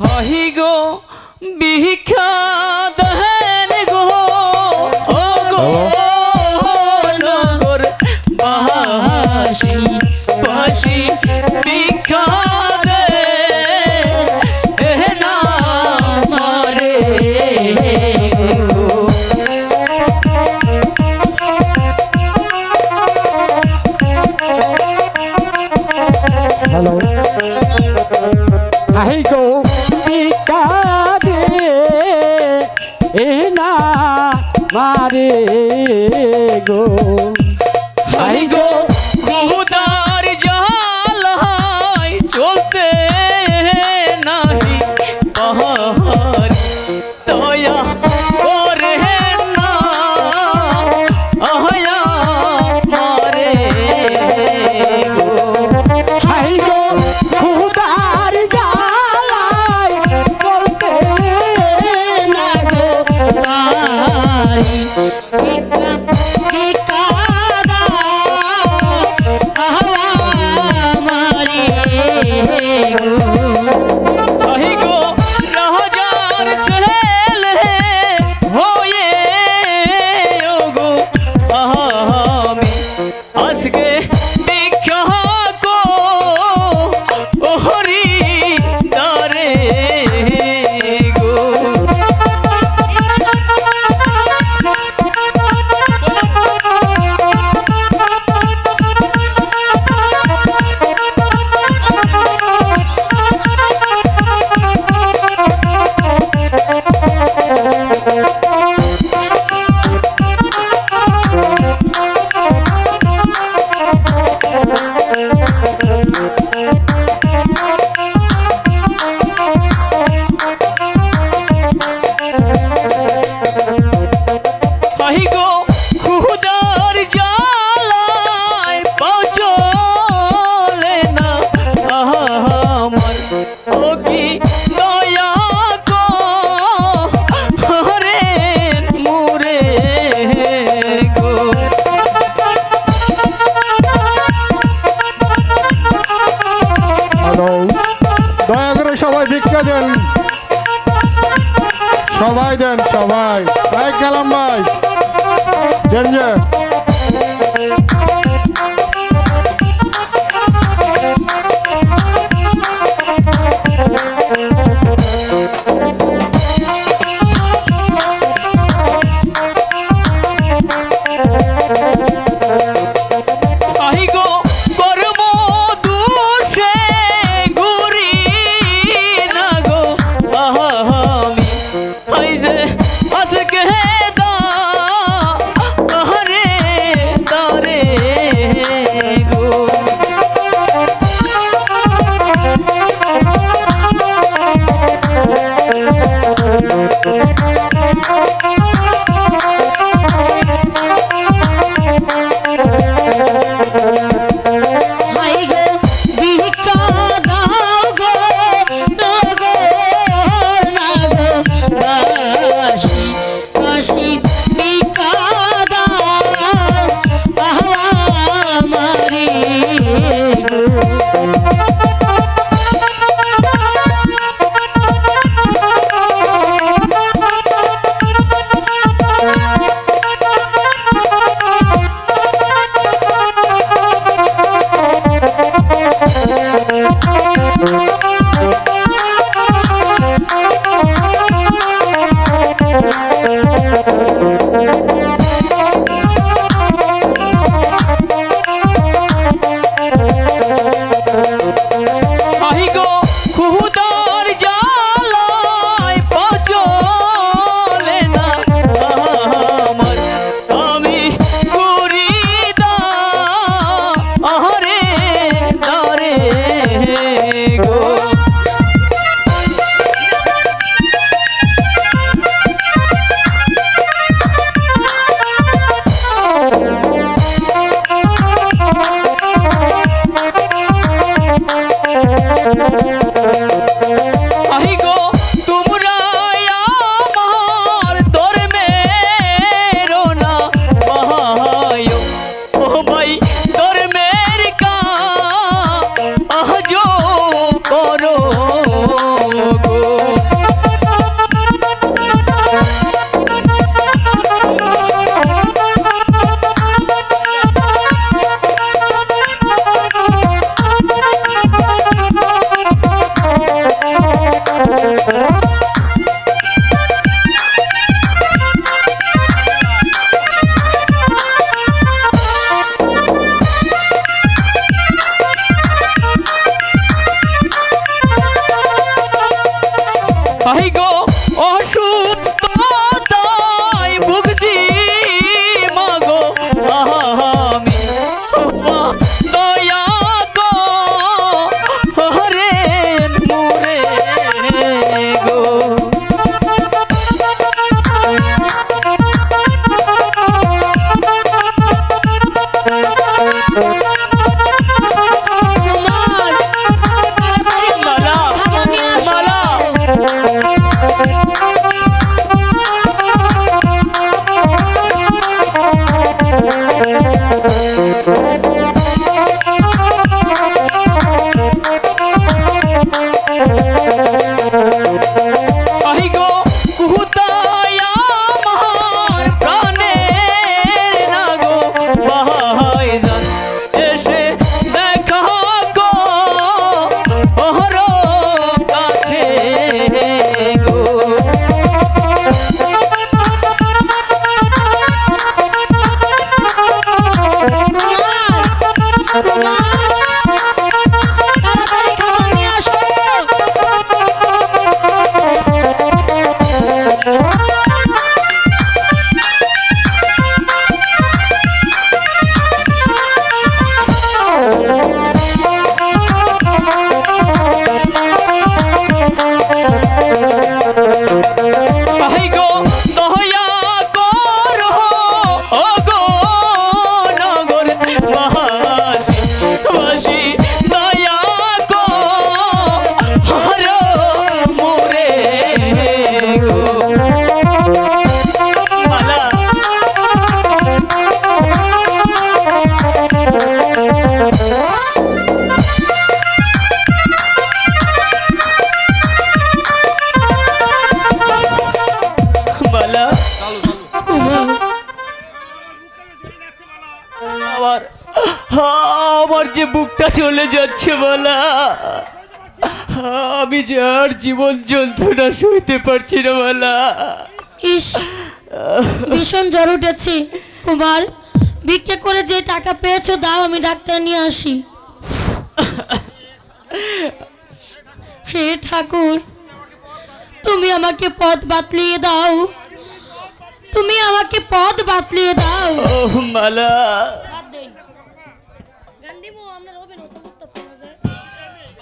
হহি গো বিখ্যাত গোপিকা রে এ না মারে গো। সবাই দেন সবাই ভাই কালাম ভাই দেন যে Thank you. হে যাচ্ছে বলা আমি যে আর জীবন যন্ত্রণা সইতে পারছি না বলা ইস ভীষণ জ্বর উঠেছি। কুমার ভিক্ষে করে যে টাকা পেয়েছ দাও আমি ডাক্তার নিয়ে আসি। হে ঠাকুর তুমি আমাকে পথ বাতলিয়ে দাও। তুমি আমাকে পথ বাতলিয়ে দাও। ও মালা।